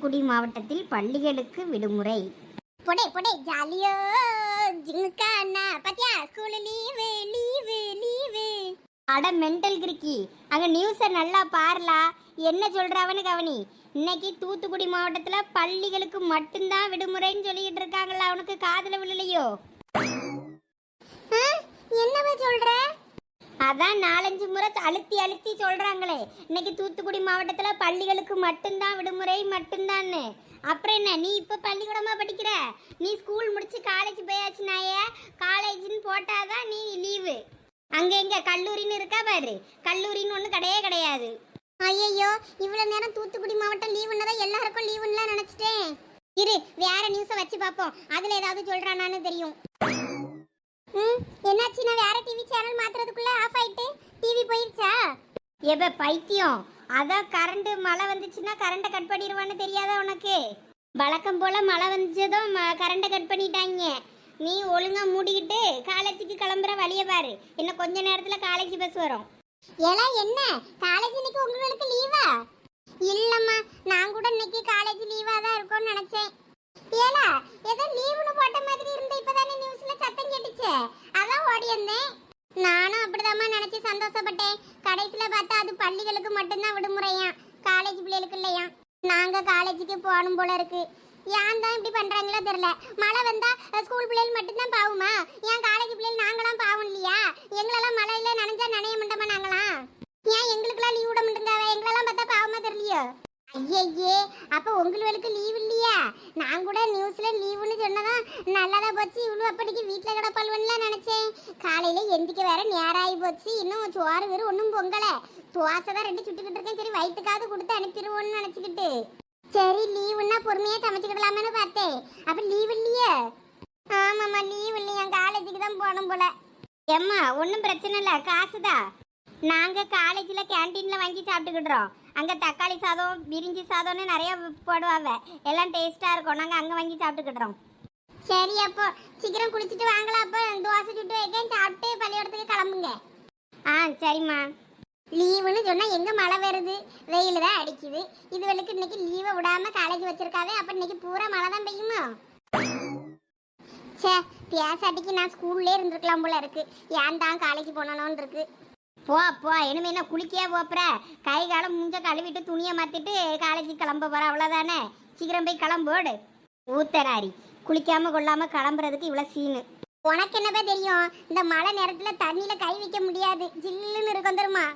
தூத்துக்குடி மாவட்டத்தில் பள்ளிகளுக்கு விடுமுறை. பொடே பொடே ஜாலியோ ஜிங்குக்கானா பாத்தியா? ஸ்கூல் லீவு லீவு லீவு அட மென்டல் கிறுக்கி. அங்க நியூஸை நல்லா பாருலா. என்ன சொல்றாவன்னு கவனி? இன்னைக்கு தூத்துக்குடி மாவட்டத்தில் பள்ளிகளுக்கு மட்டும்தான் விடுமுறைன்னு சொல்லிக்கிட்டு இருக்காங்களா அவனுக்கு காதுல விழலையோ? என்னவ சொல்ற? அதான் நாலஞ்சு முறை அழுத்தி அழுத்தி சொல்கிறாங்களே இன்னைக்கு தூத்துக்குடி மாவட்டத்தில் பள்ளிகளுக்கு மட்டும்தான் விடுமுறை மட்டும்தான்னு. அப்புறம் என்ன நீ இப்போ பள்ளிக்கூடமா படிக்கிற? நீ ஸ்கூல் முடிச்சு காலேஜ் போயாச்சு நாயே. காலேஜ்னு போட்டாதான் நீ லீவு அங்கே எங்கே கல்லூரின்னு இருக்கா பாரு. கல்லூரின்னு ஒன்றும் கிடையவே கிடையாது. ஐயையோ இவ்வளோ நேரம் தூத்துக்குடி மாவட்டம் லீவுன்னதா எல்லாருக்கும் லீவுன்னுலாம் நினச்சிட்டேன். இரு வேற நியூஸை வச்சு பார்ப்போம். அதில் ஏதாவது சொல்கிறானான்னு தெரியும். ம் என்னாச்சு? நான் வேற டிவி சேனல் மாத்துறதுக்குள்ள ஆஃப் ஆயிட்டு டிவி போயிருச்சா? எப்ப பைத்தியம்? அதான் கரண்ட் மழை வந்துச்சுன்னா கரண்ட்டை கட் பண்ணிடுவான்னு தெரியாதா உனக்கு? வழக்கம் போல மழை வந்துச்சதும் கரண்ட்டை கட் பண்ணிட்டாங்க. நீ ஒழுங்கா மூடிக்கிட்டு காலேஜுக்கு கிளம்புற வழிய பாரு. இன்னும் கொஞ்ச நேரத்துல காலேஜ் பஸ் வரும். ஏலா என்ன? காலேஜ் இன்னைக்கு உங்களுக்கு லீவா இல்லம்மா நான் கூட இன்னைக்கு காலேஜ் லீவா தான் இருக்கும்னு நினைச்சேன். ஏலா ஏதோ லீவுன்னு போட்ட மாதிரி இருந்த இப்பதானே நியூஸ்ல சத்தம் கேட்டுச்சு. அதான் ஓடி வந்தேன். நானும் அப்படிதாம்மா நினைச்சு சந்தோஷப்பட்டேன். கடைசியில பார்த்தா அது பள்ளிகளுக்கு மட்டும்தான் விடுமுறையா காலேஜ் பிள்ளைகளுக்கு இல்லையா நாங்க காலேஜுக்கு போகணும் போல இருக்கு. ஏன் தான் இப்படி பண்றாங்களோ தெரியல. மழை வந்தா ஸ்கூல் பிள்ளைகள் மட்டும்தான் பாவுமா? ஏன் காலேஜ் பிள்ளைகள் நாங்களாம் பாவம் இல்லையா? எங்களெல்லாம் மழையில நனைஞ்சா நனைய மாட்டோமா நாங்களாம்? ஏன் எங்களுக்கெல்லாம் லீவ் விட மாட்டேங்காவ எங்களெல்லாம் பார்த்தா பாவமா தெரியலையோ? ஐயையே அப்ப உங்களுக்கு லீவ் இல்லையா? நான் கூட நியூஸ்ல லீவுன்னு சொன்னதான் நல்லதா போச்சு. இவ்வளவு அப்படிக்கு வீட்டுல கிடப்பல்வன்லாம் நினைச்சேன். காலையில எந்திக்க வேற நேரம் போச்சு. இன்னும் சோறு வெறும் ஒன்றும் பொங்கல. துவாசை தான் ரெண்டு சுட்டுக்கிட்டு இருக்கேன். சரி வயிற்றுக்காவது கொடுத்து அனுப்பிடுவோன்னு நினைச்சுக்கிட்டு. சரி லீவுன்னா பொறுமையா சமைச்சுக்கிடலாமேன்னு பார்த்தேன். அப்ப லீவ் இல்லையே? ஆமாம்மா லீவ் இல்லையா. காலேஜுக்கு தான் போகணும் போல. எம்மா ஒன்றும் பிரச்சனை இல்லை. காசுதான் நாங்கள் காலேஜில் கேண்டீனில் வாங்கி சாப்பிட்டுக்கிடுறோம். அங்கே தக்காளி சாதம் பிரிஞ்சி சாதம்னு நிறைய போடுவாங்க. எல்லாம் டேஸ்ட்டாக இருக்கும். நாங்கள் அங்கே வாங்கி சாப்பிட்டுக்கிடுறோம் சரி அப்போ சீக்கிரம் குளிச்சுட்டு வாங்கலாம். அப்போ தோசை சுட்டு வைக்க சாப்பிட்டு பள்ளிக்கூடத்துக்கு கிளம்புங்க. ஆ சரிம்மா. லீவுன்னு சொன்னால் எங்கே மழை வருது? வெயில் தான் அடிக்குது. இதுவளுக்கு இன்னைக்கு லீவை விடாம காலேஜ் வச்சிருக்காவே. அப்போ இன்னைக்கு பூரா மழை தான் பெய்யுமா? சே பியாசாட்டிக்கு நான் ஸ்கூல்லே இருந்திருக்கலாம் போல இருக்குது ஏன் தான் காலேஜ் போனோன்னு இருக்குது போ போ. இனிமே என்ன குளிக்கையா போப்புற? கை காலம் மூஞ்ச கழுவிட்டு துணியை மாற்றிட்டு காலேஜுக்கு கிளம்ப போகிற அவ்வளோதானே சீக்கிரம் போய் கிளம்போடு ஊத்தராரி குளிக்காம கொள்ளாம கிளம்புறதுக்கு இவ்வளோ சீனு உனக்கு என்னப்பா தெரியும்? இந்த மழை நேரத்துல தண்ணியில கை வைக்க முடியாது. ஜில்லுன்னு இருக்கும் தருமா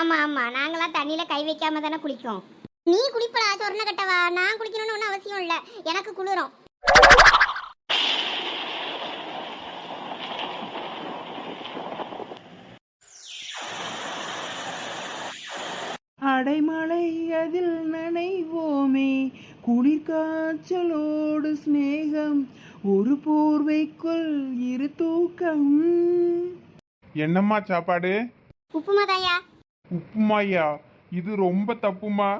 ஆமாம் ஆமாம் நாங்களாம் தண்ணியில் கை வைக்காம தானே குளிக்கும். நீ குளிப்படா சொர்ண கட்டவா. நான் குளிக்கணும்னு ஒன்றும் அவசியம் இல்லை. எனக்கு குளிரும். அடைமழை அதில் நனைவோமே. குளிர்காய்ச்சலோடு சிநேகம் ஒரு போர்வைக்குள் இரு தூக்கம். என்னம்மா சாப்பாடு? உப்புமா தாயா உப்புமாயா இது ரொம்ப தப்புமா?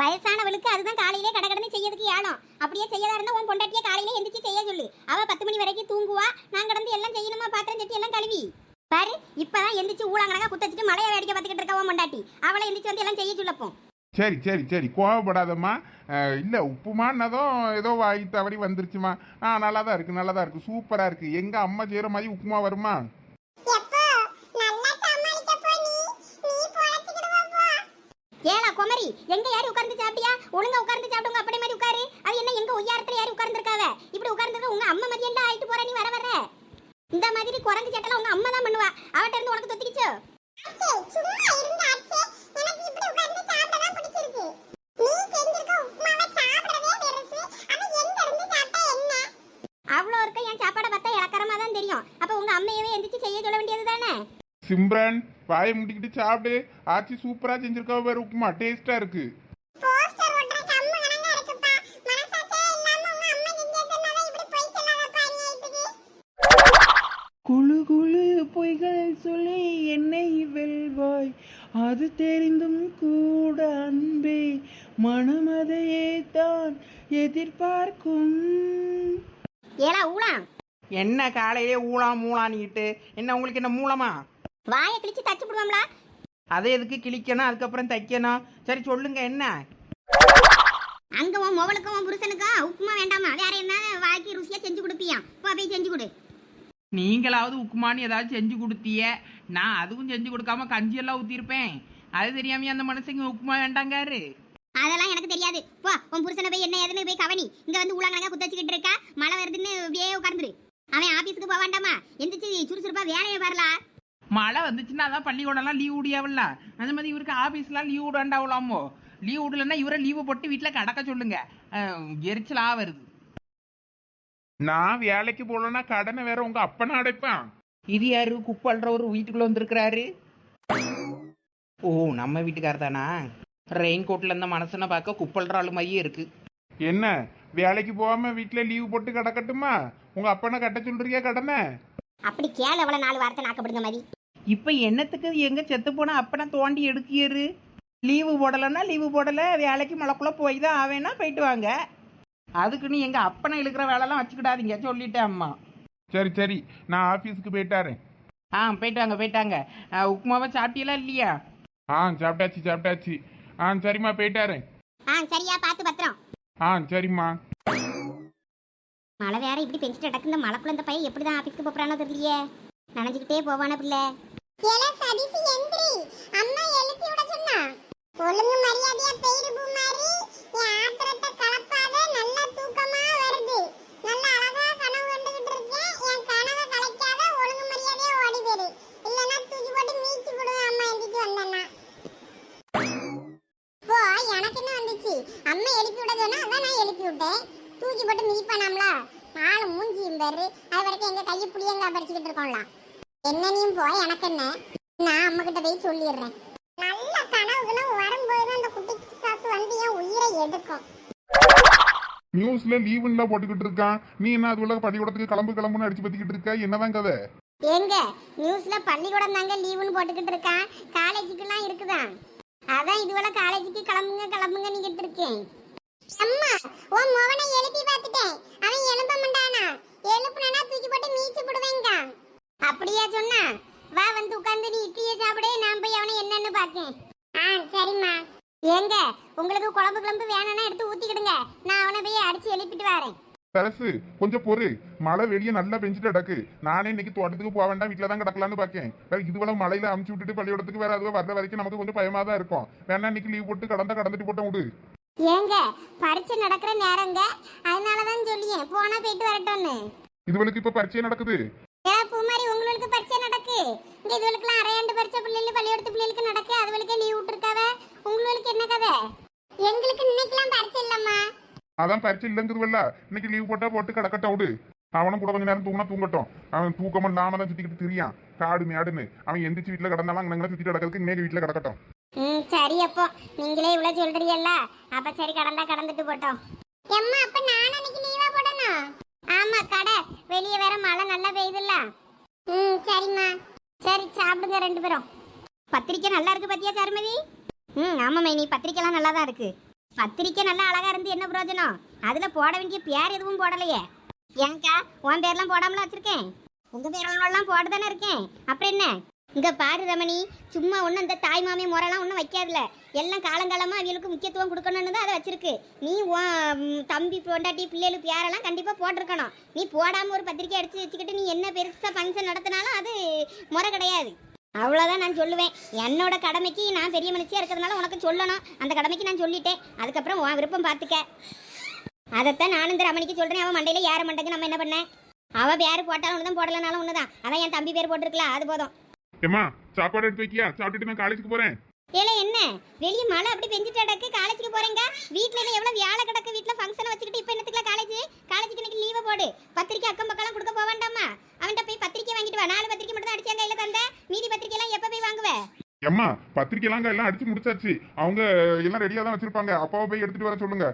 வயசானவளுக்கு அதுதான் காலையிலே கடகடன்னு செய்யறதுக்கு ஏலம் அப்படியே செய்யறதா இருந்தா உன் பொண்டாட்டியே காலையில எந்திரிச்சு செய்ய சொல்லு. அவ பத்து மணி வரைக்கும் தூங்குவா. நான் கடந்து எல்லாம் செய்யணுமா பாத்திரம் சட்டி எல்லாம் கழுவி. பாரு இப்பதான் எந்திரிச்சு ஊழாங்கனக்கா குத்தச்சிட்டு மலையை வேடிக்கை பார்த்துக்கிட்டு இருக்கா உன் பொண்டாட்டி அவளை எந்திரிச்சு வந்து எல்லாம் செய்ய சொல்லப்போம். சரி சரி சரி. கோவப்படாதம்மா. இல்ல உப்புமானதும் ஏதோ வாய் தவறி வந்துருச்சுமா. ஆ நல்லா தான் இருக்கு நல்லா தான் இருக்கு. சூப்பரா இருக்கு. எங்க அம்மா செய்யற மாதிரி உப்புமா வருமா? ஏலா குமரி எங்க யாரு உட்கார்ந்து சாப்பிட்டியா? ஒழுங்கா உட்கார்ந்து சாப்பிடுங்க அப்படி மாதிரி உட்காரு. அது என்ன எங்க ஒய்யாரத்துல யாரு உட்கார்ந்துருக்காவ? இப்படி உட்கார்ந்துருக்க உங்க அம்மா மாதிரி எல்லாம் ஆயிட்டு போற நீ வர வர இந்த மாதிரி குரங்கு சட்டெல்லாம் உங்க அம்மா தான் பண்ணுவா. அவட்ட இருந்து உனக்கு தொத்திக்கிச்சோ? அவ்வளோ இருக்க என் சாப்பாடை பார்த்தா இலக்கரமா தான் தெரியும். அப்ப உங்க அம்மையவே எந்திரிச்சு செய்ய சொல்ல வேண்டியது தானே? சிம்ரன் வாயை முட்டிக்கிட்டு சாப்பிடு. ஆச்சி சூப்பரா செஞ்சிருக்கா வேற உப்புமா டேஸ்டா இருக்கு. சொல்லி என்னை வெல்வாய். அது தெரிந்தும் கூட அன்பே மனமதையே தான் எதிர்பார்க்கும். ஏலா ஊலாம். என்ன காலையிலே ஊலாம் மூளானிக்கிட்டு என்ன உங்களுக்கு என்ன மூலமா? வாயை கிழிச்சு தச்சு விடுவோம்ல அதை எதுக்கு கிழிக்கணும்? அதுக்கப்புறம் தைக்கணும். சரி சொல்லுங்க என்ன? அங்க உன் மொபலுக்கும் உன் புருஷனுக்கும் உப்புமா வேண்டாமா? வேற என்ன வாக்கி ருசியா செஞ்சு கொடுப்பியா? போ போய் செஞ்சு கொடு. நீங்களாவது உப்புமான்னு ஏதாவது செஞ்சு கொடுத்திய. நான் அதுவும் செஞ்சு கொடுக்காம கஞ்சி எல்லாம் ஊத்திருப்பேன் அது தெரியாம அந்த மனுஷங்க உப்புமா வேண்டாங்காரு. அதெல்லாம் எனக்கு தெரியாது. போ உன் புருஷனை போய் என்ன ஏதுன்னு போய் கவனி. இங்க வந்து உலகணக்கா குத்த வச்சுக்கிட்டு இருக்கா? மழை வருதுன்னு அப்படியே உட்கார்ந்துரு. அவன் ஆபீஸ்க்கு போக வேண்டாமா? எந்திரிச்சு சுறுசுறுப்பா வேலையை பாருலா. மழை வந்துச்சுன்னா அதான் பள்ளிக்கூடம்லாம் லீவ் விடியாவில்ல அந்த மாதிரி இவருக்கு ஆஃபீஸ்லாம் லீவ் விடாண்டாவலாமோ லீவ் விடலன்னா இவரை லீவு போட்டு வீட்டில் கடக்க சொல்லுங்க. அஹ், எரிச்சலா வருது. நான் வேலைக்கு போகலன்னா கடனை வேற உங்க அப்பனை அடைப்பான். இது யாரு? குப்பல்ற ஒரு வீட்டுக்குள்ள வந்திருக்கிறாரு. ஓ நம்ம வீட்டுக்காரர் தானா ரெயின் கோட்ல இருந்த மனசனை பார்க்க குப்பல்ற ஆளு மாதிரியே இருக்கு. என்ன? வேலைக்கு போகாம வீட்டுல லீவு போட்டு கிடக்கட்டுமா? உங்க அப்பனை கட்ட சொல்றியா கடனை? அப்படி கேள எவ்வளவு நாலு வார்த்தை நாக்கப்படுங்க மாதிரி. இப்போ என்னத்துக்கு எங்க செத்து போனா அப்பனா தோண்டி எடுக்கியரு? லீவு போடலைன்னா லீவு போடலை வேலைக்கு மழைக்குள்ள போய் தான் ஆவேனா? போயிட்டு வாங்க. அதுக்குன்னு எங்க அப்பனை இழுக்கிற வேலைலாம் வச்சுக்கிடாதீங்க சொல்லிட்டேன் அம்மா. சரி சரி. நான் ஆபீஸ்க்கு போயிட்டாரேன். ஆ போயிட்டாங்க போயிட்டாங்க. உப்புமாவை சாப்பிட்டீங்களா இல்லையா? ஆ சாப்பிட்டாச்சு சாப்பிட்டாச்சு. ஆ சரிம்மா போயிட்டாரேன். ஆ சரியா பார்த்து பத்திரம். ஆ சரிம்மா. மழை வேற இப்படி பெஞ்சிட்டு கிடக்கு. இந்த மழைக்குள்ள இந்த பையன் எப்படிதான் ஆபீஸ்க்கு போறானோ தெரியலையே. நினைச்சுக்கிட்டே போவான பிள்ளை. எந்திரி. அம்மா எழுப்பி விட சொன்னா. ஒழுங்கு மரியாதையா பெயிரு பூமாரி என் ஆத்திரத்தை கலப்பாத நல்ல தூக்கமா வருது நல்ல அழகா கனவு கண்டுகிட்டு இருக்கேன் என் கனவை கலைக்காத ஒழுங்கு மரியாதையா ஓடி போயிரு இல்லைன்னா தூக்கி போட்டு மீச்சு விடுவேன் அம்மா எந்திரிச்சு வந்தேன்னா போ எனக்கு என்ன வந்துச்சு அம்மா எழுப்பி விட சொன்னா அதான் நான் எழுப்பி விட்டேன் தூக்கி போட்டு மீப்பானாம்ல நாலு மூஞ்சியும் பேரு. அது வரைக்கும் எங்க கையை புளியங்கா பறிச்சுக்கிட்டு இருக்கோம்ல என்னனையும் போய் எனக்கு என்ன? நான் அம்மா கிட்ட போய் சொல்லிடுறேன். நல்ல கனவுகளும் வரும்போது அந்த குட்டி சாசு வந்து என் உயிரை எடுக்கும். நியூஸ்ல லீவுல போட்டுக்கிட்டு இருக்கான் நீ என்ன அது உள்ள பள்ளிக்கூடத்துக்கு கிளம்பு கிளம்புன்னு அடிச்சு பத்திக்கிட்டு இருக்க? என்னதான் கதை? ஏங்க நியூஸ்ல பள்ளிக்கூடம் தாங்க லீவுன்னு போட்டுக்கிட்டு இருக்கான் காலேஜுக்குலாம் இருக்குதான் அதான் இதுவரை காலேஜுக்கு கிளம்புங்க கிளம்புங்க நீக்கிட்டு இருக்கேன் அம்மா உன் மோகனை எழுப்பி பார்த்துட்டேன். அவன் எழுப்ப மாட்டானா? எழுப்புனா தூக்கி போட்டு மீச்சு போடுவேங்க. அப்படியா சொன்னா? வா வந்து உட்காந்து நீ இட்லியை சாப்பிடு நான் போய் அவனை என்னன்னு பார்க்கேன். ஆ சரிம்மா. ஏங்க உங்களுக்கு குழம்பு குழம்பு வேணும்னா எடுத்து ஊத்திக்கிடுங்க. நான் அவனை போய் அடிச்சு எழுப்பிட்டு வரேன். சரசு கொஞ்சம் பொறு. மழை வெளியே நல்லா பெஞ்சிட்டு கிடக்கு. நானே இன்னைக்கு தோட்டத்துக்கு போக வேண்டாம் வீட்டில் தான் கிடக்கலான்னு பார்க்கேன். வேற இதுவளவு மழையில அமுச்சு விட்டுட்டு பள்ளிக்கூடத்துக்கு வேற அதுவே வர்ற வரைக்கும் நமக்கு கொஞ்சம் பயமா தான் இருக்கும். வேணா இன்னைக்கு லீவ் போட்டு கடந்தா கடந்துட்டு போட்டோம் விடு. ஏங்க பரீட்சை நடக்கிற நேரங்க. அதனால தான் சொல்லியேன் போனா போயிட்டு வரட்டும்னு. இதுவளுக்கு இப்ப பரீட்சை நடக்குது? ஏ பூமாரி உங்களுக்கு பரீட்சை நடக்கு? இங்க இதுவளுக்குலாம் அரையாண்டு பரீட்சை பிள்ளைகள் பள்ளிக்கூடத்து பிள்ளைகளுக்கு நடக்கு. அதுவளுக்கே லீவ் விட்டுருக்காவ? உங்களுக்கு என்ன கதை? எங்களுக்கு இன்னைக்கெல்லாம் பரிச்சை இல்லம்மா. அதான் பரீட்சை இல்லைங்கிறதுவல்ல இன்னைக்கு லீவ் போட்டா போட்டு கிடக்கட்டும் விடு. அவனும் கூட கொஞ்ச நேரம் தூங்கினா தூங்கட்டும். அவன் தூக்கம் இல்லாம தான் சுத்திக்கிட்டு திரியான். காடு மேடுன்னு அவன் எந்திரிச்சு வீட்டுல கிடந்தாலும் அங்கே சுத்திட்டு கிடக்கிறதுக்கு இன்னைக்கு வீட்டுல கிடக்கட்டும். ம் சரி அப்போ. நீங்களே இவ்வளோ சொல்றீங்கல்ல? அப்ப சரி கடந்தா கடந்துட்டு போட்டோம். எம்மா அப்ப நான் அன்னைக்கு லீவா போடணும் ஆமா கடை. வெளியே வேற மழை நல்லா பெய்யுதுல்ல. ம் சரிம்மா. சரி சாப்பிடுங்க ரெண்டு பேரும். பத்திரிக்கை நல்லா இருக்கு பாத்தியா சாருமதி? ம் ஆமா மைனி பத்திரிக்கைலாம் நல்லா தான் இருக்கு. பத்திரிக்கை நல்லா அழகா இருந்து என்ன பிரயோஜனம்? அதுல போட வேண்டிய பேர் எதுவும் போடலையே. ஏங்கா உன் பேர்லாம் போடாமல வச்சிருக்கேன்? உங்க பேரெல்லாம் போட்டு தானே இருக்கேன். அப்புறம் என்ன? இங்க பாரு ரமணி சும்மா ஒன்றும் இந்த தாய் மாமி முறைலாம் ஒன்றும் வைக்காதுல. எல்லாம் காலங்காலமாக அவங்களுக்கு முக்கியத்துவம் கொடுக்கணும்னு தான் அதை வச்சிருக்கு. நீ உன் தம்பி பொண்டாட்டி பிள்ளைகளுக்கு பேரெல்லாம் கண்டிப்பாக போட்டிருக்கணும். நீ போடாமல் ஒரு பத்திரிக்கை அடிச்சு வச்சுக்கிட்டு நீ என்ன பெருசாக ஃபங்க்ஷன் நடத்தினாலும் அது முறை கிடையாது. அவ்வளோதான் நான் சொல்லுவேன். என்னோட கடமைக்கு நான் பெரிய மனுஷியாக இருக்கிறதுனால உனக்கு சொல்லணும். அந்த கடமைக்கு நான் சொல்லிட்டேன். அதுக்கப்புறம் உன் விருப்பம் பார்த்துக்க அதைத்தான் நானும் இந்த ரமணிக்கு சொல்கிறேன் அவன் மண்டையில் யார மண்டைக்கு நம்ம என்ன பண்ணேன் அவள் பேர் போட்டாலும் ஒண்ணுதான் போடலனாலும் தான் அதான் என் தம்பி பேர் போட்டிருக்கலாம் அது போதும். ஏமா சாப்பாடு எடுத்து வைக்கியா? சாப்பிட்டுட்டு நான் காலேஜுக்கு போறேன். ஏல என்ன? வெளிய மழை அப்படி பெஞ்சிட்டு கிடக்கு? காலேஜுக்கு போறேங்க. வீட்ல எல்லாம் எவ்வளவு வேலை கிடக்கு? வீட்ல ஃபங்க்ஷன் வச்சுக்கிட்டு இப்போ என்னத்துக்குல காலேஜ் காலேஜுக்கு இன்னைக்கு லீவை போடு. பத்திரிக்கை அக்கம் பக்கம் கொடுக்க போக வேண்டாமா அவன்கிட்ட போய் பத்திரிக்கை வாங்கிட்டு வா. நாலு பத்திரிக்கை மட்டும் தான் அடிச்சாங்க கையில தந்த. மீதி பத்திரிக்கை எல்லாம் எப்ப போய் வாங்குவ? ஏம்மா பத்திரிக்கைலாம் எல்லாம் அடிச்சு முடிச்சாச்சு. அவங்க எல்லாம் ரெடியா தான் வச்சிருப்பாங்க. அப்பாவை போய் எடுத்துட்டு வர சொல்லுங்க.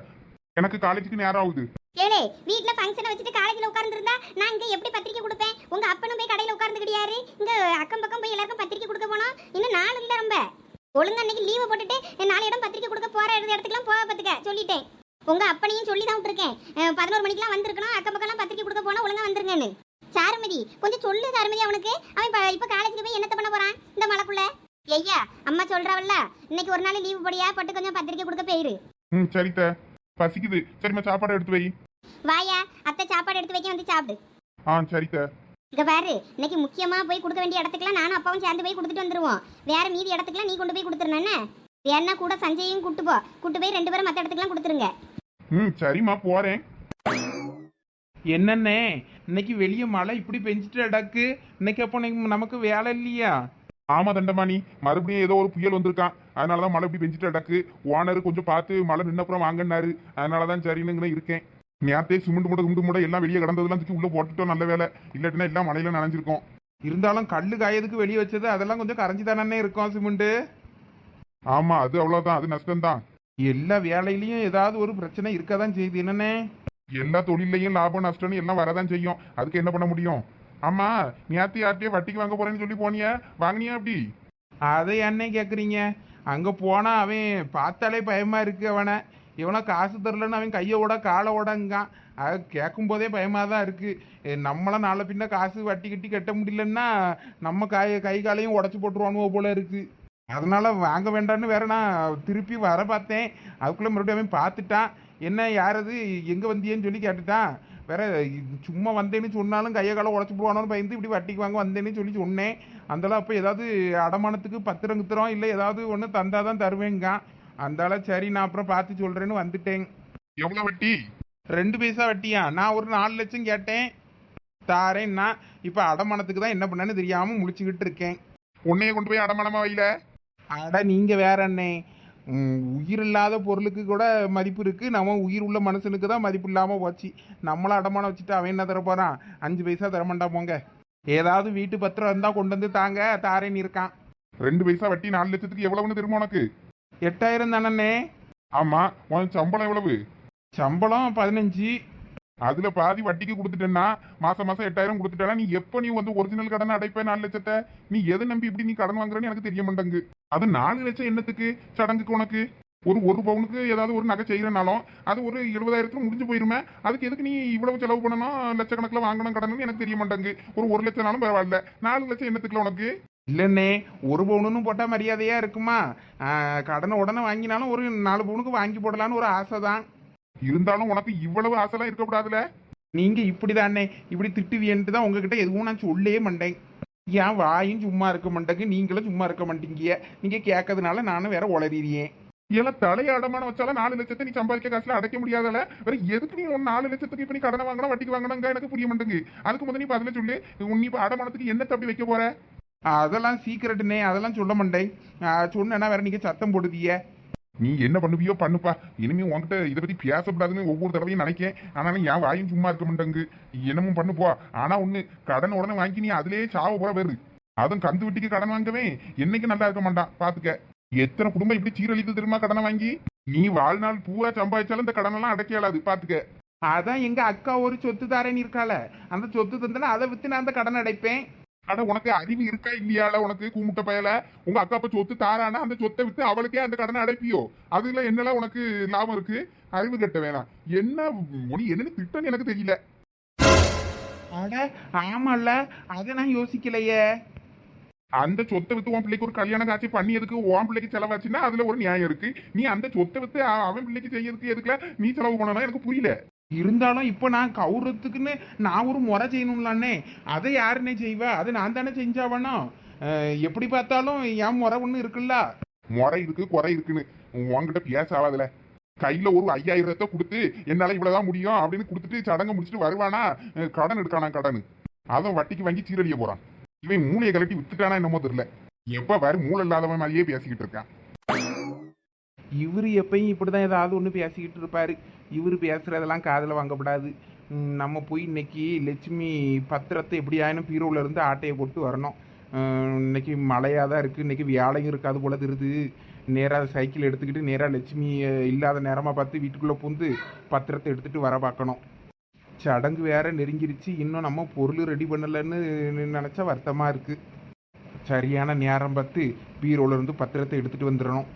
எனக்கு காலேஜுக்கு நேரம் ஆகுது. ஏலே வீட்ல ஃபங்க்ஷனை வச்சுட்டு காலேஜ்ல உட்கார்ந்துருந்தா நான் இங்க எப்படி பத்திரிக்கை கொடுப்பேன்? உங்க அப்பனும் போய் கடையில உட்கார்ந்துக்கிட்டியாரு இங்க அக்கம் பக்கம் போய் எல்லாருக்கும் பத்திரிக்கை கொடுக்க போனோம். இன்னும் நாள் இல்ல ரொம்ப. ஒழுங்கா அன்னைக்கு லீவு போட்டுட்டு நாலு இடம் பத்திரிக்கை கொடுக்க போற இடத்துக்குலாம் போக பத்துக்க சொல்லிட்டேன். உங்க அப்பனையும் சொல்லி தான் விட்டுருக்கேன் பதினோரு மணிக்கெல்லாம் வந்திருக்கணும். அக்கம் பக்கம்லாம் பத்திரிக்கை கொடுக்க போனா ஒழுங்கா வந்துருங்கன்னு. சாருமதி கொஞ்சம் சொல்லு சாருமதி அவனுக்கு. அவன் இப்போ காலேஜுக்கு போய் என்னத்த பண்ண போறான்? இந்த மழைக்குள்ள ஐயா அம்மா சொல்றாவல்ல இன்னைக்கு ஒரு நாள் லீவு போடியா? பட்டு கொஞ்சம் பத்திரிக்கை கொடுக்க போயிரு. ம் சரித்த. பசிக்குது. சரிம்மா சாப்பாடு எடுத்து வை. வாயா அத்தை சாப்பாடு எடுத்து வைக்க வந்து சாப்பிடு. ஆ சரித்த இங்க பாரு இன்னைக்கு முக்கியமா போய் கொடுக்க வேண்டிய இடத்துக்குலாம் நானும் அப்பாவும் சேர்ந்து போய் கொடுத்துட்டு வந்துருவோம். வேற மீதி இடத்துக்குலாம் நீ கொண்டு போய் கொடுத்துருனே வேணா கூட சஞ்சயும் கூட்டு போ. கூட்டு போய் ரெண்டு பேரும் மற்ற இடத்துக்குலாம் கொடுத்துருங்க. ம் சரிம்மா போறேன். என்னண்ணே இன்னைக்கு வெளியே மழை இப்படி பெஞ்சிட்டு அடக்கு இன்னைக்கு அப்போ நமக்கு வேலை இல்லையா? ஆமா தண்டமாணி மறுபடியும் ஏதோ ஒரு புயல் வந்திருக்கான். அதனாலதான் மழை இப்படி பெஞ்சிட்டு அடக்கு ஓனர் கொஞ்சம் பார்த்து மழை நின்னப்புறம் வாங்கினாரு அதனாலதான் சரின்னு இருக்கேன். நேரத்தே சிமெண்ட் மூட்டை குண்டு மூட்டை எல்லாம் வெளியே கிடந்ததெல்லாம் தூக்கி உள்ள போட்டுட்டோம் நல்ல வேலை. இல்லாட்டினா எல்லாம் மழையில நனைஞ்சிருக்கோம். இருந்தாலும் கல்லு காயதுக்கு வெளியே வச்சது அதெல்லாம் கொஞ்சம் கரைஞ்சி தானே இருக்கும் சிமெண்ட்டு? ஆமா அது அவ்வளவுதான் அது நஷ்டம்தான். எல்லா வேலையிலயும் ஏதாவது ஒரு பிரச்சனை இருக்கதான் செய்யுது என்னன்னே எல்லா தொழிலையும் லாபம் நஷ்டம்னு எல்லாம் வரதான் செய்யும். அதுக்கு என்ன பண்ண முடியும்? ஆமா நேத்து யார்கிட்டயே வட்டிக்கு வாங்க போறேன்னு சொல்லி போனியா? வாங்கினியா அப்படி? அதை என்ன கேட்குறீங்க அங்கே போனால் அவன் பார்த்தாலே பயமாக இருக்கு அவனை. இவனை காசு தரலன்னு அவன் கையை ஓட காலை அது கேட்கும் போதே பயமாக தான் இருக்குது நம்மளாம் நாளை பின்ன காசு வட்டி கட்டி கட்ட முடியலன்னா நம்ம கை கை காலையும் உடச்சி போட்டுருவானுவோ போல இருக்குது அதனால வாங்க வேண்டான்னு வேற நான் திருப்பி வர பார்த்தேன். அதுக்குள்ளே மறுபடியும் அவன் பார்த்துட்டான். என்ன யார் அது? எங்கே வந்தியேன்னு சொல்லி கேட்டுட்டான். வேற சும்மா வந்தேன்னு சொன்னாலும் கையை காலை உடச்சி போடுவானோன்னு பயந்து இப்படி வட்டிக்கு வாங்க வந்தேன்னு சொல்லி சொன்னேன். அந்தளவு அப்போ ஏதாவது அடமானத்துக்கு பத்திரம் கித்திரம் இல்லை ஏதாவது ஒன்று தந்தாதான் தருவேங்க. அந்தால சரி நான் அப்புறம் பார்த்து சொல்கிறேன்னு வந்துட்டேன். எவ்வளவு வட்டி? ரெண்டு பைசா வட்டியா? நான் ஒரு நாலு லட்சம் கேட்டேன். தாரேன்னா இப்போ அடமானத்துக்கு தான் என்ன பண்ணேன்னு தெரியாமல் முழிச்சுக்கிட்டு இருக்கேன். உன்னைய கொண்டு போய் அடமானமா வைல அட நீங்கள் வேற அண்ணே. உயிர் இல்லாத பொருளுக்கு கூட மதிப்பு இருக்குது நம்ம உயிர் உள்ள மனுஷனுக்கு தான் மதிப்பு இல்லாமல் போச்சு. நம்மளும் அடமானம் வச்சுட்டு அவன் என்ன தர போகிறான் அஞ்சு பைசா தரமாட்டா போங்க. ஏதாவது வீட்டு பத்திரம் இருந்தால் கொண்டு வந்து தாங்க. தாரேன்னு இருக்கான். ரெண்டு பைசா வட்டி நாலு லட்சத்துக்கு எவ்வளவுன்னு தெரியுமா உனக்கு? எட்டாயிரம் தானண்ணே? ஆமா. உன் சம்பளம் எவ்வளவு? சம்பளம் பதினஞ்சு. அதுல பாதி வட்டிக்கு கொடுத்துட்டேன்னா மாசம் மாசம் எட்டாயிரம் கொடுத்துட்டா நீ எப்ப நீ வந்து ஒரிஜினல் கடன் அடைப்ப நாலு லட்சத்தை? நீ எதை நம்பி இப்படி நீ கடன் வாங்குறன்னு எனக்கு தெரிய மாட்டேங்கு அது நாலு லட்சம் என்னத்துக்கு? சடங்குக்கு உனக்கு? ஒரு ஒரு பவுனுக்கு ஏதாவது ஒரு நகை செய்யறனாலும் அது ஒரு எழுபதாயிரத்துல முடிஞ்சு போயிருமே. அதுக்கு எதுக்கு நீ இவ்வளவு செலவு பண்ணணும்? லட்சக்கணக்கில் வாங்கணும் கடன் எனக்கு தெரிய மாட்டேங்கு ஒரு ஒரு லட்சம்னாலும் பரவாயில்ல. நாலு லட்சம் என்னத்துக்குல உனக்கு? இல்லைண்ணே ஒரு பவுனுன்னு போட்டால் மரியாதையாக இருக்குமா? கடனை உடனே வாங்கினாலும் ஒரு நாலு பவுனுக்கு வாங்கி போடலான்னு ஒரு ஆசை தான் இருந்தாலும் உனக்கு இவ்வளவு ஆசைலாம் இருக்கக்கூடாதுல? நீங்கள் இப்படி தானே இப்படி திட்டுவியன்ட்டு தான் உங்ககிட்ட எதுவும் நான் சொல்லவே மாட்டேன். ஏன் வாயும் சும்மா இருக்க மாட்டேங்க? நீங்களும் சும்மா இருக்க மாட்டீங்க நீங்கள் கேட்கறதுனால நானும் வேற உளறிறியேன் இதெல்லாம் தலைய அடமானம் வச்சாலும் நாலு லட்சத்தை நீ சம்பாதிக்க காசுல அடைக்க முடியாதல? வேற எதுக்கு நீ உன் நாலு லட்சத்துக்கு இப்ப நீ கடனை வாங்கணும் வட்டிக்கு வாங்கணுங்க எனக்கு புரிய மாட்டேங்குது அதுக்கு முதல்ல நீ பதில சொல்லு. உன் இப்ப அடமானத்துக்கு என்ன தப்பி வைக்க போற? அதெல்லாம் சீக்கிரட்டுனே அதெல்லாம் சொல்ல மாட்டேன். ஆ, சொன்னேன்னா வேற நீங்கள் சத்தம் போடுதிய நீ என்ன பண்ணுவியோ பண்ணுப்பா. இனிமே உன்கிட்ட இதை பத்தி பேசக்கூடாதுன்னு ஒவ்வொரு தடவையும் நினைக்கேன். ஆனாலும் என் வாயும் சும்மா இருக்க மாட்டேங்கு என்னமும் பண்ணுப்பா ஆனா ஒண்ணு கடன் உடனே வாங்கி நீ அதுலயே சாவ போற வேறு அதுவும் கந்து வெட்டிக்கு கடன் வாங்கவே. என்னைக்கு நல்லா இருக்க மாட்டான் பாத்துக்க. எத்தனை குடும்பம் இப்படி சீரழித்து தெரியுமா கடனை வாங்கி? நீ வாழ்நாள் பூரா சம்பாதிச்சாலும் இந்த கடனெல்லாம் அடைக்க இயலாது. பாத்துக்க. அதான் எங்க அக்கா ஒரு சொத்து தாரேன்னு இருக்காள. அந்த சொத்து தந்தனா அதை வித்து நான் அந்த கடன் அடைப்பேன். அட உனக்கு அறிவு இருக்கா இல்லையால? உனக்கு கூமுட்ட பயல? உங்க அக்கா அப்ப சொத்து தாரானா? அந்த சொத்தை வித்து அவளுக்கே அந்த கடனை அடைப்பியோ? அதுல என்னெல்லாம் உனக்கு லாபம் இருக்கு? அறிவு கட்ட வேணாம் என்ன உனி என்னன்னு திட்டன்னு எனக்கு தெரியல. அட ஆமால்ல அதை நான் யோசிக்கலையே. அந்த சொத்தை வித்து உன் பிள்ளைக்கு ஒரு கல்யாண காட்சி பண்ணியதுக்கு உன் பிள்ளைக்கு செலவாச்சுன்னா அதுல ஒரு நியாயம் இருக்கு. நீ அந்த சொத்தை வித்து அவன் பிள்ளைக்கு செய்யறதுக்கு எதுக்குல நீ செலவு பண்ணணும்? எனக்கு புரியல. இருந்தாலும் இப்போ நான் கௌரவத்துக்குன்னு நான் ஒரு முறை செய்யணும்லானே அதை யாருன்னே செய்வா? அதை நான் தானே செஞ்சாவனா எப்படி பார்த்தாலும் என் முறை ஒன்று இருக்குல்ல? முறை இருக்கு குறை இருக்குன்னு. உன்கிட்ட பேச ஆகாதுல. கையில் ஒரு ஐயாயிரத்தை கொடுத்து என்னால் இவ்வளோதான் முடியும் அப்படின்னு கொடுத்துட்டு சடங்கு முடிச்சுட்டு வருவானா? கடன் எடுக்கானா கடன்? அவன் வட்டிக்கு வாங்கி சீரழிய போகிறான் இவன் மூளையை கலட்டி வித்துட்டானா என்னமோ தெரியல. எப்போ வேற மூளை இல்லாதவன் மாதிரியே பேசிக்கிட்டு இருக்கான். இவர் எப்பயும் இப்படி தான் ஏதாவது ஒன்று பேசிக்கிட்டு இருப்பார். இவர் பேசுகிறதெல்லாம் காதில் வாங்கப்படாது. நம்ம போய் இன்னைக்கு லட்சுமி பத்திரத்தை எப்படியாயினும் பீரோவில் இருந்து ஆட்டையை போட்டு வரணும். இன்னைக்கு மழையாக தான் இருக்குது இன்றைக்கி வேலையும் இருக்காது போல தெரியுது. நேராக சைக்கிள் எடுத்துக்கிட்டு நேராக லட்சுமி இல்லாத நேரமாக பார்த்து வீட்டுக்குள்ளே பூந்து பத்திரத்தை எடுத்துகிட்டு வர பார்க்கணும். சடங்கு வேற நெருங்கிருச்சு. இன்னும் நம்ம பொருள் ரெடி பண்ணலைன்னு நினச்சா வருத்தமாக இருக்குது சரியான நேரம் பார்த்து பீரோல இருந்து பத்திரத்தை எடுத்துகிட்டு வந்துடணும்.